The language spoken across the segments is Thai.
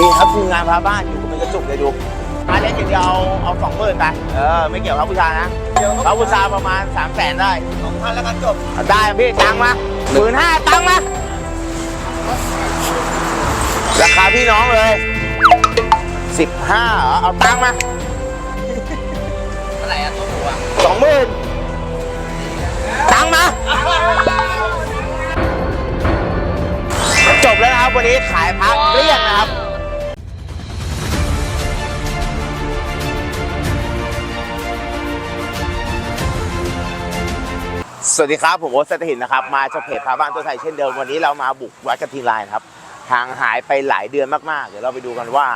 นี่ครับทีมงานพาบ้านอยู่กับเป็นกระจุกเลยดูพาเล็กอย่างเดียวเอาเอาสองหมื่นไปเออไม่เกี่ยวกับพระบูชานะพระบูชาประมาณสามแสนได้สองพันแล้วกันจบได้พี่ตังค์มาหมื่นห้าตังค์มาราคาพี่น้องเลยสิบห้าเอาตังค์มาเท่าไหร่อะตัวหมูอะสองหมื่นตังค์มาจบแล้วนะครับวันนี้ขายพักเกลี้ยงนะครับ สวัสดีครับ ผมโอ๊ตเซตหินนะครับ มาจากเพจพาบ้านตัวไทยเช่นเดิม วันนี้เรามาบุกวัดกระทิงลายนะครับทางหายไปหลายเดือนมากๆ เดี๋ยวเราไปดูกันว่า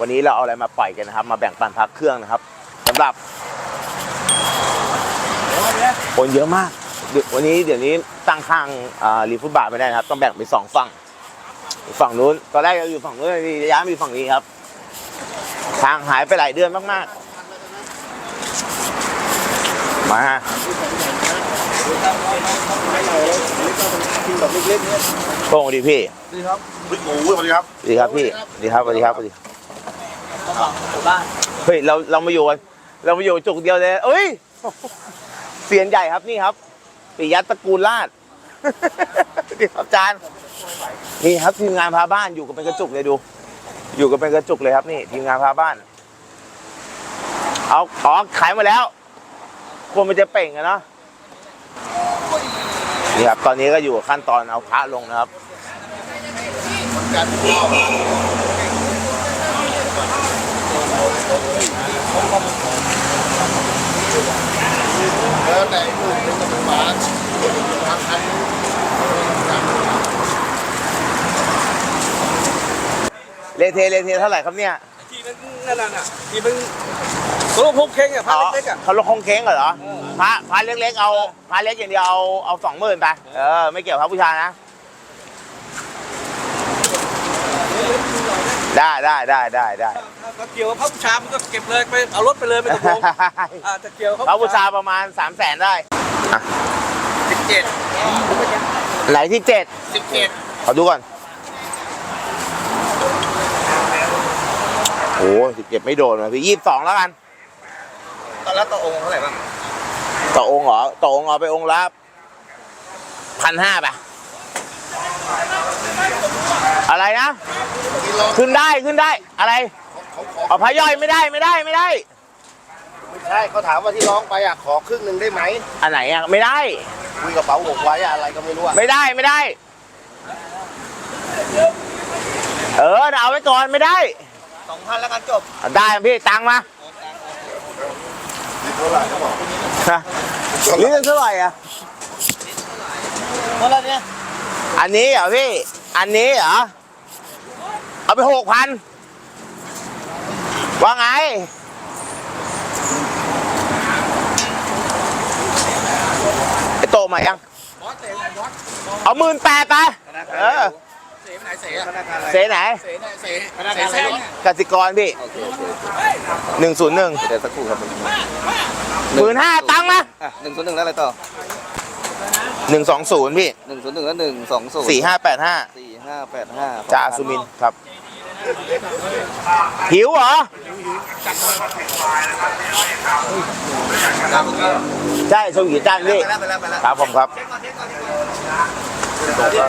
วันนี้เราเอาอะไรมาปล่อยกันนะครับ มาแบ่งปันพักเครื่องนะครับสำหรับคนเยอะมากเดี๋ยววันนี้เดี๋ยวนี้ตั้งข้างรีฟุตบาทไม่ได้นะครับ ต้องแบ่งเป็นสองฝั่ง ฝั่งนู้น ตอนแรกเราอยู่ฝั่งนู้นย้ายมาอยู่ฝั่งนี้ครับทางหายไปหลายเดือนมากๆ มากินแบบเล็กๆเนี่ยโป่งดีพี่ดีครับบิ๊กหมูสวัสดีครับสวัสดีครับพี่สวัสดีครับสวัสดีครับสวัสดีกระบังหมู่บ้านเฮ้ยเราเรามาอยู่กันเรามาอยู่จุกเดียวเลยเอ้ยเสียนใหญ่ครับนี่ครับปิยัตตระกูลราชนี่ครับอาจารย์นี่ครับทีมงานพาบ้านอยู่กันเป็นกระจุกเลยดู อยู่กันเป็นกระจุกเลยครับนี่ทีมงานพาบ้าน เอาอ๋อขายมาแล้ว ควรมันจะเป่งอะเนาะนี่ครับตอนนี้ก็อยู่ขั้นตอนเอาพระลงนะครับแล้วแต่หมูเป็นกระบาดทางคันเลเทเลเทเท่าไหร่ครับเนี่ยทีมันนั่นน่ะทีมันตัวพกเค้งอะพันเล็กๆอะเขาลงคงเค้งเหรอ พระพระเล็กๆเอาพระเล็กอย่างเดียวเอาเอาสองหมื่นไปเออไม่เกี่ยวกับพระบูชานะ ได้ได้ได้ได้ได้ถ้าเกี่ยวกับพระบูชามันก็เก็บเลยไปเอารถไปเลยไม่ต้องห่วงอ่าถ้าเกี่ยวกับพระบูชาประมาณสามแสนได้สิบเจ็ดไหนที่เจ็ดสิบเจ็ดขอดูก่อนโอ้สิบเจ็ดไม่โดนเลยพี่ยี่สิบสองแล้วกันตอนแรกตัวองค์เท่าไหร่บ้าง ต่อองค์เหรอต่อองค์เอาไปองค์ละพันห้าป่ะ อะไรนะกิโลขึ้นได้ขึ้นได้อะไรเขาขอเอาพระย่อยไม่ได้ไม่ได้ไม่ได้ ไม่ใช่เขาถามว่าที่ร้องไปอะขอครึ่งหนึ่งได้ไหมอันไหนอะไม่ได้ คุยกับเป๋าหกไว้อะอะไรก็ไม่รู้อะไม่ได้ไม่ได้ เออเอาไว้ก่อนไม่ได้สองพันแล้วกันจบ ได้พี่ตังค์มาเท่าไหร่เขาบอก ฮะนี่เท่าไหร่อะเท่าไหร่เนี่ยอันนี้เหรอพี่ อันนี้เหรอ เอาไปหกพันว่าไง ไอโตมายังบอสเสไหนบอสเอาหมื่นแปดไป เออเส ไหนเสอะธนาคารอะไรเสไหนเสไหนเสพนักงานอะไรเนี่ยกสิกรพี่หนึ่งศูนย์หนึ่งเดี๋ยวสักครู่ครับหมื่นห้าตังค์มาอะหนึ่งศูนย์หนึ่งแล้วอะไรต่อหนึ่งสองศูนย์พี่หนึ่งศูนย์หนึ่งแล้วหนึ่งสองศูนย์สี่ห้าแปดห้าสี่ห้าแปดห้าจ่าสุมินครับ หิวเหรอใช่ชมกี่จ้างพี่ไปแล้วไปแล้วไปแล้ว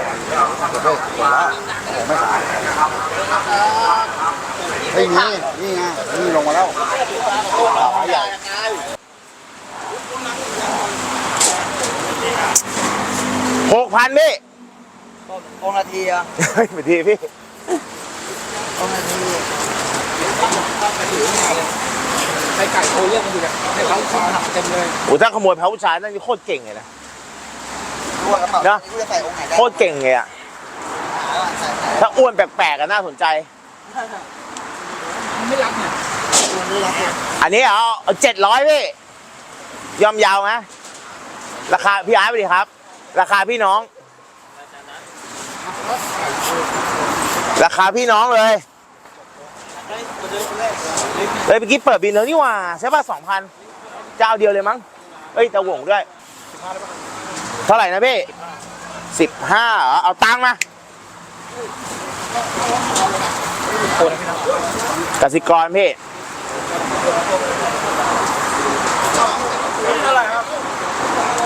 ครับผมครับไม่มีนี่ไงนี่ลงมาแล้วหกพันพี่องนาทีอะเฮ้ยไปทีพี่องนาทีใครไก่โทรเรียกมันอยู่เนี่ยให้เขาเขาหักเต็มเลยโอ้ถ้าขโมยพระผู้ชายนั่นนี่โคตรเก่งเลยนะ รู้ว่ากระเป๋านะกูจะใส่องค์ไหนได้โคตรเก่งเลยอะใส่ใส่ถ้าอ้วนแปลกๆก็น่าสนใจมันไม่รับเนี่ยตัวนี้รับเนี่ยอันนี้เอาเอาเจ็ดร้อยพี่ ยอมยาวไหมราคาพี่อาร์ตไปดิครับ ราคาพี่น้อง ราคาพี่น้องเลยเฮ้ยเมื่อกี้เปิดบินแล้วนี่หว่าใช่ป่ะสองพันเจ้าเดียวเลยมั้งเอ้ยตะหวงด้วย เท่าไหร่นะพี่สิบห้าเหรอเอาตังค์มากสิกรพี่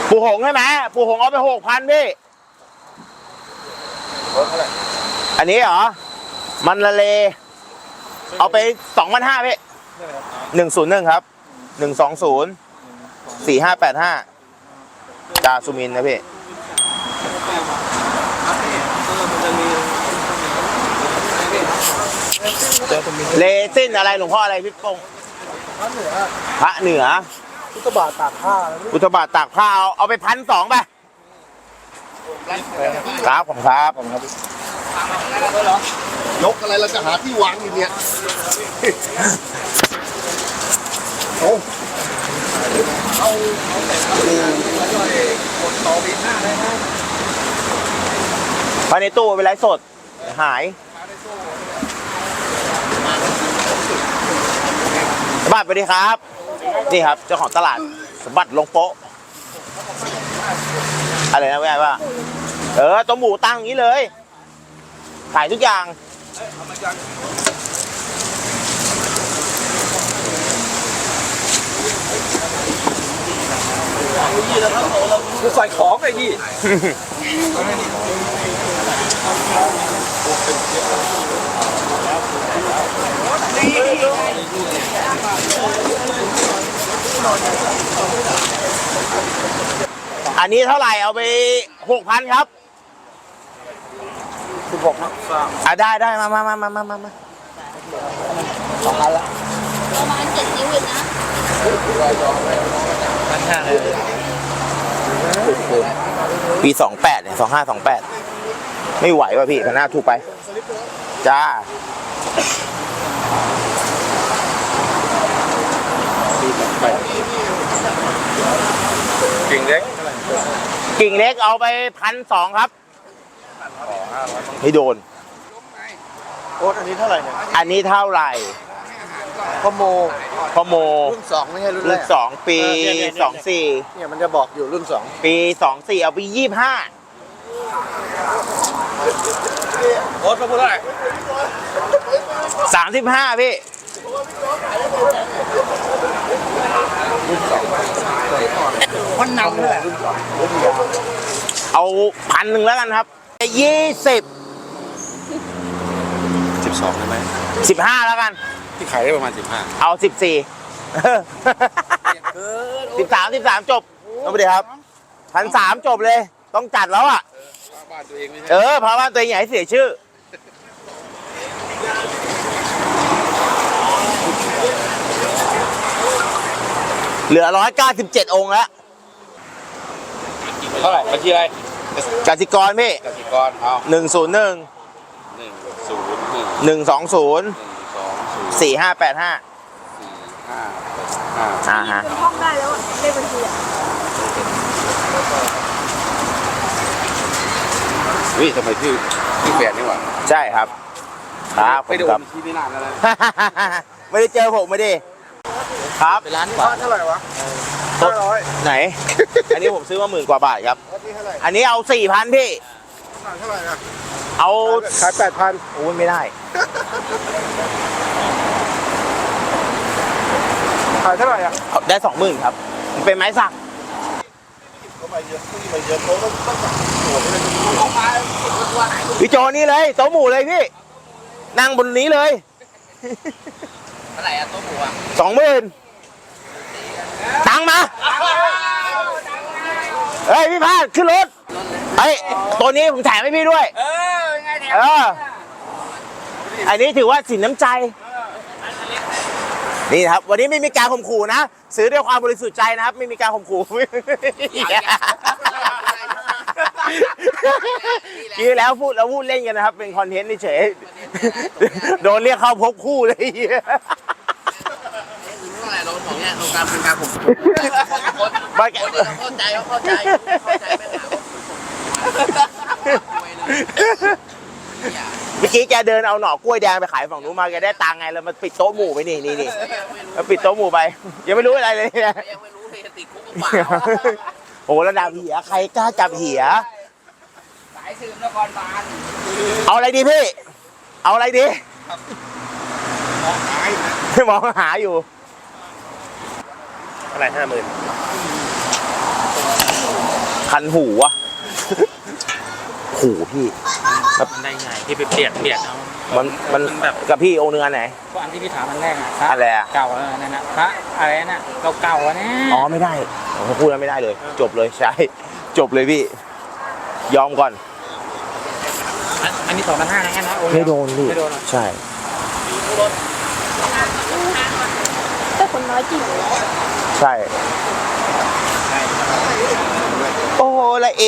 ปูหงใช่ไหมปูหงเอาไปหกพันพี่ อันนี้เหรอ มันละเล เอาไปสองพันห้าพี่หนึ่งศูนย์หนึ่งครับหนึ่งสองศูนย์สี่ห้าแปดห้า จาสุมินนะพี่มันจะมีเลซินอะไรหลวงพ่ออะไรพี่ปงพระเหนือ พุทธบาทตากผ้าแล้วพุทธบาทตากผ้าเอาเอาไปพันสองไปครับผมครับยกอะไรเราจะหาที่วางอยู่เนี่ยโอ้ ภายในตู้เป็นไรสด หายสมบัติสวัสดีครับ นี่ครับเจ้าของตลาดสบัติลงโป๊ะ อะไรนะแม่ว่า เออตัวหมูตั้งอย่างนี้เลย ขายทุกอย่าง ใส่ของไอ้นี่อันนี้เท่าไหร่เอาไปหกพันครับสิบหกนะอะได้ได้มามามามามามามาสองพันละประมาณเจ็ดนิ้วเองนะ ปีสองแปดเนี่ยสองห้าสองแปดไม่ไหวว่ะพี่คณะถูกไป จ้ากิ่งเล็กกิ่งเล็กเอาไปพันสองครับไม่โดนโอ๊ตอันนี้เท่าไหร่เนี่ยอันนี้เท่าไหร่ พ่อโมพอโมรุ่นสองไม่ใช่รุ่นแรรุ่นก สองปีเออเนี่ยเนี่ยเนี่ย สองสี่เนี่ยมันจะบอกอยู่รุ่นสองปีสองสี่เอาไปยี่ห้าโอ๊ตมาพูดเท่าไหร่สามสิบห้าพี่มันนำเลยเอาพันหนึ่งแล้วกันครับยี่สิบสิบสองใช่ไหมสิบห้าแล้วกัน ที่ขายได้ประมาณสิบห้าเอาสิบสี่สิบสามสิบสามจบเอาไปดีครับพันสามจบเลย ต้องจัดแล้วอะบ้านตัวเองไม่ใช่เออเพราะว่าตัวเองอย่าให้เสียชื่อเหลือร้อยเก้าสิบเจ็ดองค์แล้ว เท่าไหร่บัญชีอะไรกสิกรพี่กสิกรเอาหนึ่งศูนย์หนึ่งหนึ่งศูนย์หนึ่งหนึ่งสองศูนย์หนึ่ง สองศูนย์สี่ห้าแปดห้าสี่ห้าห้าอ่าฮะเป็นห้องได้แล้วอะเลขบัญชีอะเฮ้ยทำไมพี่พี่แฟนนี่หว่าใช่ครับ ครับไม่ได้คโอรับ นที่นี่นานแล้วนะไม่ได้เจอผมไม่ได้ครับ เป็นร้านกว่า เท่าไหร่วะต้นห้าร้อยไหน อันนี้ผมซื้อมาหมื่นกว่าบาทครับอันนี้เท่าไหร่อันนี้เอาสี่พันพี่เท่าไหร่อะเอาขายแปดพันโอ้ยไม่ได้ ขายเท่าไหร่อะเอาได้สองหมื่นครับมันเป็นไม้สักก็ไม่เยอะไม่เยอะเขาต้องต้องพี่โจนี่เลยโต๊ะหมูเลยพี่ นั่งบนนี้เลยเท่าไหร่อะตัวหมูอะสองหมื่นตังค์มา เฮ้ยพี่พาดขึ้นรถเฮ้ยตัวนี้ผมแถมให้พี่ด้วย เออไงเนี่ยเออ อันนี้ถือว่าสินน้ำใจนี่ นะครับ วันนี้ไม่มีการข่มขู่นะ ซื้อด้วยความบริสุทธิ์ใจนะครับ ไม่มีการข่มขู่ทีที่แล้วพูดแล้วพูดเล่นกันนะครับ เป็นคอนเทนต์เฉยๆโดนเรียกเข้าพบคู่เลยเท่าไหร่เราของเนี่ยเราการเป็นการผมไม่แกเข้าใจเข้าใจเข้าใจไม่หา เมื่อกี้แกเดินเอาหน่อกล้วยแดงไปขายฝั่งนู้นมาแกได้ตังค์ไงแล้วมันปิดโต๊ะหมู่ไปนี่นี่นี่แล้วปิดโต๊ะหมู่ไป ยังไม่รู้อะไรเลยนะยังไม่รู้เลยติดคุกหรือเปล่าโอ้ระดับเหียใครกล้าจับเหียสายสืบนครบาลเอาอะไรดีพี่ เอาอะไรดีมองหาอยู่อะไรห้าหมื่นคันหูวะหูพี่ มันได้ไงที่ไปเปลี่ยนเปลี่ยนเอา มันมันแบบ กับพี่องค์เนื้อไหน ก็อันที่พี่ถามอันแรกอะพระอะไรอะเก่าแล้วนั่นนะพระอะไรน่ะเก่าๆอะนะอ๋อไม่ได้ผมพูดแล้วไม่ได้เลย จบเลยใช่ จบเลยพี่ ยอมก่อนอันอันนี้สองพันห้านะแค่นะโอ้ยไม่โดนพี่ไม่โดนเหรอใช่ แต่คนน้อยจริงใช่ โอ้โหละเอ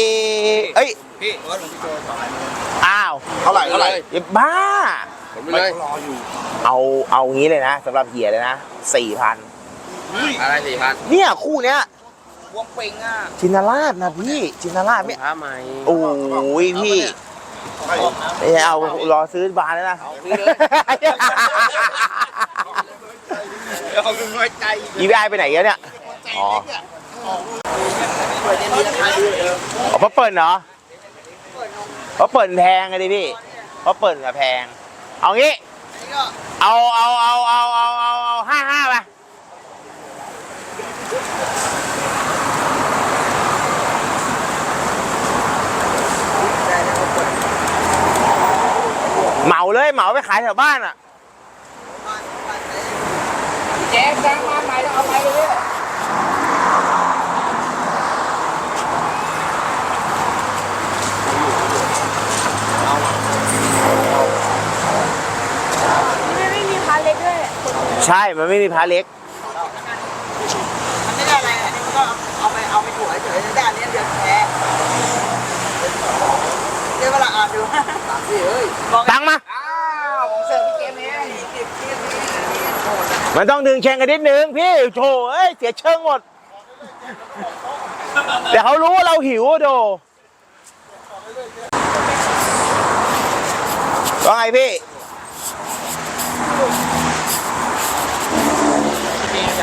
เอ้ย พี่รถหลวงพี่โจสองพันอ้าวเท่าไหร่เท่าไหร่อย่าบ้า ผมไม่เลยเอาเอางี้เลยนะสำหรับเหียเลยนะสี่พันอะไรสี่พันเนี่ยคู่เนี้ยวงเป่งอะจินตราชนะพี่จินตราชไม่ผ้าไหมโอ้ยพี่ไม่ใช่เอารอซื้อบานแล้วนะเอาซื้อเลยเอาคือน้อยใจอีวีไอไปไหนกันเนี่ยอ๋ออ๋อเพราะเปิดเหรอ เพราะเปิดแพงไงดิพี่เพราะเปิดอะแพง เอางี้ เอาเอาเอาเอาเอาเอาเอาห้าห้าไปเหมาเลยเหมาไปขายแถวบ้านอะแจ๊จ้างมาใหม่แล้วเอาไปเลย ไม่ไม่มีพาเล็กด้วยคน ใช่ มันไม่มีพระเล็ก มันไม่ได้อะไรอันนี้มันก็เอาไปเอาไปถั่วเฉยๆแต่อันนี้เดือดแท้เดี๋ยวเวลาอ่านดูสามสี่เอ้ยบอกตังค์มา อ้าวผมเสิร์ฟพี่เกมเองเก็บเกมเองโหดนะมันต้องดึงแข่งกันนิดนึงพี่โถเอ้ย เสียเชิงหมด แต่เขารู้ว่าเราหิวอะโดว่าไงพี่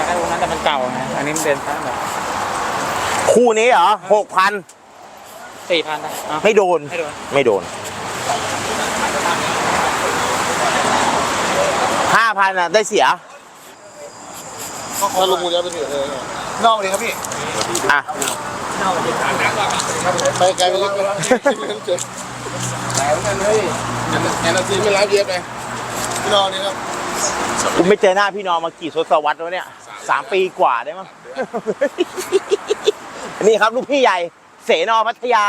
พี่อยากได้องค์นั้นแต่มันเก่าไงอันนี้มันเป็นพระแบบคู่นี้เหรอหกพันสี่พันนะเอาไม่โดนไม่โดนไม่โดนห้าพันอะ ได้เสีย ก็ลุงมูลจะไปถือเลยนอกเลยครับพี่อะ ไปไกลไปลึกแล้วเจอแหลมกันเลยแอนนาซีไม่ร้ายเย็บเลยพี่นอนนี่ครับ กูไม่เจอหน้าพี่น้องมากี่ทศวรรษแล้วเนี่ย สามปีกว่าได้มั้ง นี่ครับลูกพี่ใหญ่ เสนอพัทยา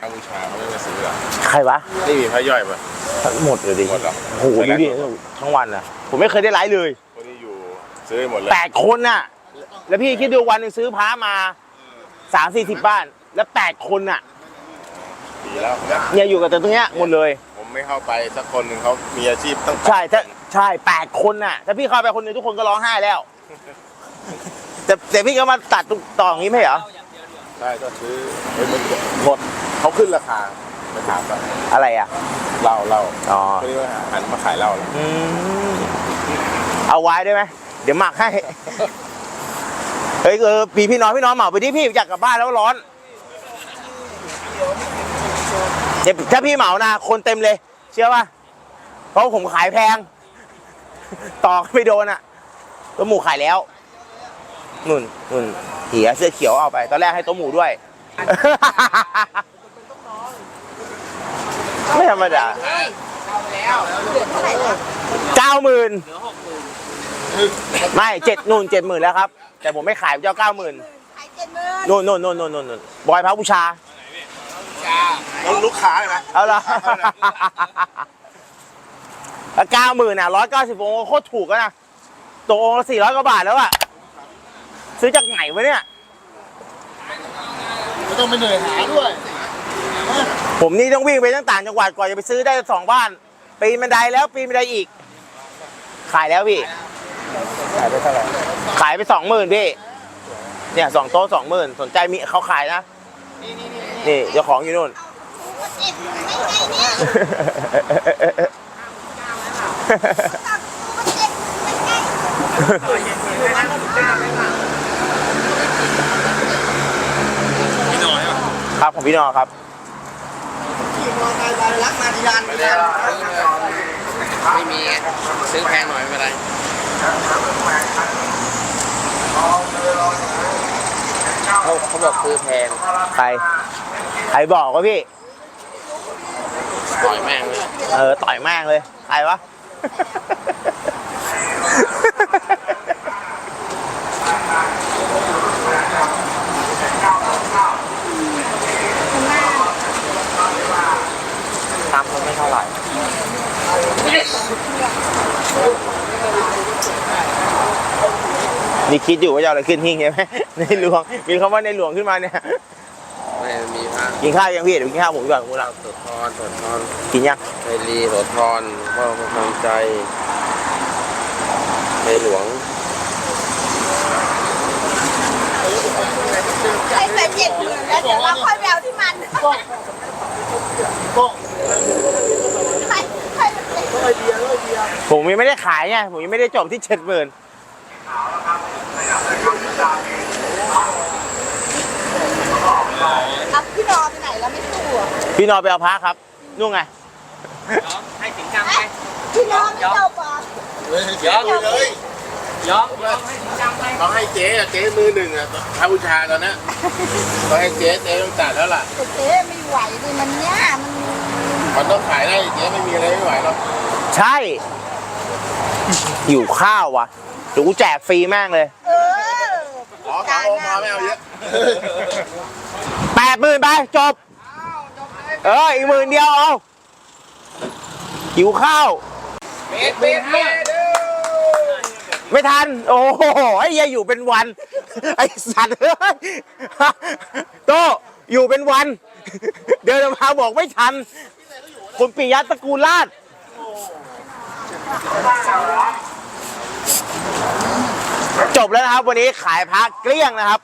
กัมพูชาเขาไม่มาซื้อเหรอใครวะ นี่มีพระย่อยป่ะทั้งหมดเลยดิหมดเหรอ โอ้โหดูดิทั้งวันอะ ผมไม่เคยได้ไลฟ์เลยคนที่อยู่ซื้อหมดเลยแปดคนน่ะ แล้วพี่คิดดูวันหนึงซื้อพระมาสามสี่สิบบ้าน แล้วแปดคนน่ะ ดีแล้วเนี่ยอยู่กับแต่ตรงเนี้ยหมดเลย ผมไม่เข้าไปสักคนหนึ่งเขามีอาชีพตั้งใช่ถ้าใช่แปดคนน่ะ ถ้าพี่เข้าไปคนหนึงทุกคนก็ร้องไห้แล้ว แต่แต่พี่ก็มาตัดต่ออย่างนี้ไม่เหรอ ใช่ก็ซื้อเฮ้ยมันหมดเขาขึ้นราคาไปถามกันอะไรอะ เหล้าเหล้าอ๋อคนนี้ว่าหันมาขายเหล้าแล้วอืมเอาไว้ได้ไหมเดี๋ยวหมักให้ เฮ้ยเออพี่พี่น้องพี่น้องเหมาไปดิพี่อยากกลับบ้านแล้วร้อนเดี๋ยวถ้าพี่เหมานะคนเต็มเลย เชื่อป่ะเพราะผมขายแพง ต่อไม่โดนอะ ตัวหมูขายแล้วนุ่นนุ่นเหียเสื้อเขียวเอาไป ตอนแรกให้ตัวหมูด้วย ไม่ธรรมดาเก้าหมื่นไม่เจ็ดนู่นเจ็ดหมื่นแล้วครับ แต่ผมไม่ขายผมจะเอาเก้าหมื่นขายเจ็ดหมื่นนู่นนู่นนู่นนู่นนู่นบอยพระบูชาแล้วลูกค้าเลยนะเอาละแล้วเก้าหมื่นอะร้อยเก้าสิบองค์โคตรถูกแล้วนะ ตัวองค์ละสี่ร้อยกว่าบาทแล้วอะซื้อจากไหนวะเนี่ย ไม่ต้องไปเหนื่อยหาด้วยผมนี่ต้องวิ่งไปตั้งต่างจังหวัดกว่าจะไปซื้อได้สองบ้าน ปีนบันไดแล้วปีนบันไดอีก ขายแล้วพี่ ขายไปเท่าไหร่ขายไปสองหมื่นพี่ เนี่ยสองโต๊ะสองหมื่นสนใจมีเขาขายนะ นี่เจ้าของอยู่นู่น เจ็ดไม่ไงเนี่ยตักกูเจ็ด ไม่ไงครับของพี่นอครับ ขี่มอเตอร์ไซค์ไปรักมาทีลานทีลานไม่มีไงซื้อแพงหน่อยไม่เป็นไรเขาเขาบอกซื้อแพงใคร ใครบอกวะพี่ ปล่อยแม่งเลย เออ ต่อยแม่งเลย ใครวะ ตามคนไม่เท่าไหร่นี่คิดอยู่ว่าจะเอาอะไรขึ้นหิ้งใช่ไหมในหลวง มีคำว่าในหลวงขึ้นมาเนี่ย ไม่มีพระกินข้าวยังพี่เดี๋ยวกินข้าวผมก่อนกูเราโสธรโสธรกินยังไทรีโสธรพ่อพระกำใจ ในหลวงใครใส่เจ็ดหมื่นแล้วเดี๋ยวเราค่อยไปเอาที่มันใครใครเป็นเจ็ดหมื่นผมยังไม่ได้ขายไงผมยังไม่ได้จบที่เจ็ดหมื่นเอาพี่นอไปไหนแล้วไม่สู้อะพี่นอนไปเอาพระครับนู่นไง ให้สิงกรรมไปพี่นอไม่เจ้าป ลาเดี๋ยวเลยยอมยอมให้สิงกรรมไปต้องให้เจ๊อะเจ๊มือหนึ่งอะพระบูชาตอนนี้ต้องให้เจ๊เจ๊ต้องจัดแล้วล่ะแต่เจ๊ไม่ไหวดิมันเนี้ยมันมันต้องขายได้เจ๊ไม่มีอะไรไม่ไหวหรอกใช่หิวข้าววะเดี๋ยวกูแจกฟรีแม่งเลยเออขอขอองค์พอไม่เอาเยอะแปดหมื่นไปจบ เอออีกหมื่นเดียวเอาหิวข้าวเบ็ดเบ็ดเบ็ด ไม่ทัน โอ้โหไอ้เหี้ยอยู่เป็นวัน ไอ้สัตว์เอ้ยโตอยู่เป็นวัน เดินมาบอกไม่ทัน คุณปิยะตระกูลลาดจบแล้วนะครับ วันนี้ขายพระเกลี้ยงนะครับ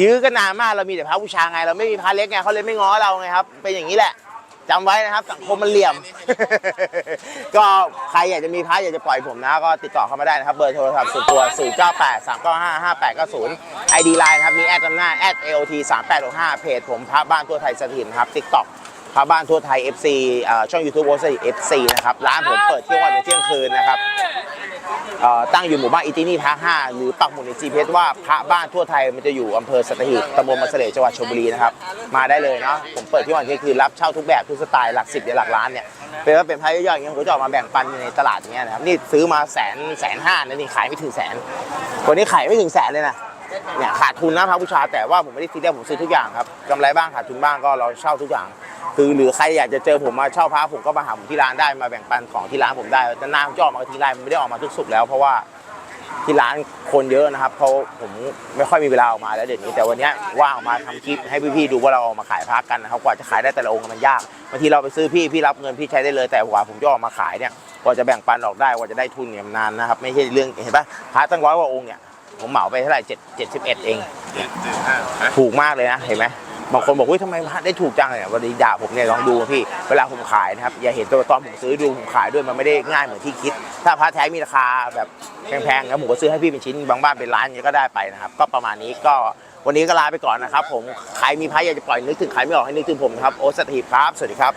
ยื้อกันนานมากเรามีแต่พระบูชาไง เราไม่มีพระเล็กไงเขาเลยไม่ง้อเราไงครับ เป็นอย่างนี้แหละ จำไว้นะครับ สังคมมันเหลี่ยม ก็ใครอยากจะมีพระอยากจะปล่อยผมนะ ก็ติดต่อเข้ามาได้นะครับ เบอร์โทรศัพท์ส่วนตัว 0 9 8 3 9 5 5 8 9 0 ID Line นะครับ มีแอดจำหน้าแอด AOT 3 8 6 5เพจผมพระบ้านทั่วไทยสถิตนครับ TikTok พระบ้านทั่วไทย FC เอ่อช่อง YouTube โอสถิต FC นะครับ ร้านผมเปิดเที่ยงวันถึงเที่ยงคืนนะครับ ตั้งอยู่หมู่บ้านอิตินี่พระห้าหรือปักหมุดใน GPS ว่าพระบ้านทั่วไทยมันจะอยู่อำเภอสัตหีบตำบลมาเสลจังหวัดชลบุรีนะครับ มาได้เลยเนาะผมเปิดที่วันที่คือรับเช่าทุกแบบทุกสไตล์หลักสิบหรือหลักล้านเนี่ยเป็นว่าเป็นพระย่อยๆอย่างเงี้ยผมก็จะออกมาแบ่งปันในตลาดอย่างเงี้ยนะครับนี่ซื้อมาแสนแสนห้านะนี่ขายไม่ถึงแสนคนนี้ขายไม่ถึงแสนเลยนะ เนี่ยขาดทุนนะพระบูชาแต่ว่าผมไม่ได้ซีเรียสผมซื้อทุกอย่างครับกำไรบ้างขาดทุนบ้างก็เราเช่าทุกอย่าง คือหรือใครอยากจะเจอผมมาเช่าพระผมก็มาหาผมที่ร้านได้มาแบ่งปันของที่ร้านผมได้แต่นาผมจะออกมาทีไรมันไม่ได้ออกมาทุกสุกแล้ว เพราะว่าที่ร้านคนเยอะนะครับเพราะผมไม่ค่อยมีเวลาออกมาแล้วเดี๋ยวนี้แต่วันเนี้ยว่างออกมาทำคลิปให้พี่ๆดูว่าเราออกมาขายพักกันนะครับกว่าจะขายได้แต่ละองค์มันยากบางทีเราไปซื้อพี่พี่รับเงินพี่ใช้ได้เลยแต่กว่าผมจะออกมาขายเนี่ยกว่าจะแบ่งปันออกได้กว่าจะได้ทุนเนี่ยมันนานนะครับไม่ใช่เรื่องเห็นปะพระตั้งร้อยกว่าองค์เนี่ย ผมเหมาไปเท่าไหร่เจ็ดเจ็ดสิบเอ็ดเองถูกมากเลยนะ เห็นไหมบางคนบอกว่าทำไมพระได้ถูกจังเลยวันนี้ด่าผมเนี่ยลองดูพี่ เวลาผมขายนะครับ อย่าเห็นตัวตอนผมซื้อดูผมขายด้วยมันไม่ได้ง่ายเหมือนที่คิด ถ้าพระแท้มีราคาแบบแพงๆนะผมก็ซื้อให้พี่เป็นชิ้นบางบ้านเป็นล้านอย่างนี้ก็ได้ไปนะครับ ก็ประมาณนี้ก็วันนี้ก็ลาไปก่อนนะครับ ผมใครมีพระอยากจะปล่อยนึกถึงใครไม่ออกให้นึกถึงผมครับโอสถีครับ สวัสดีครับ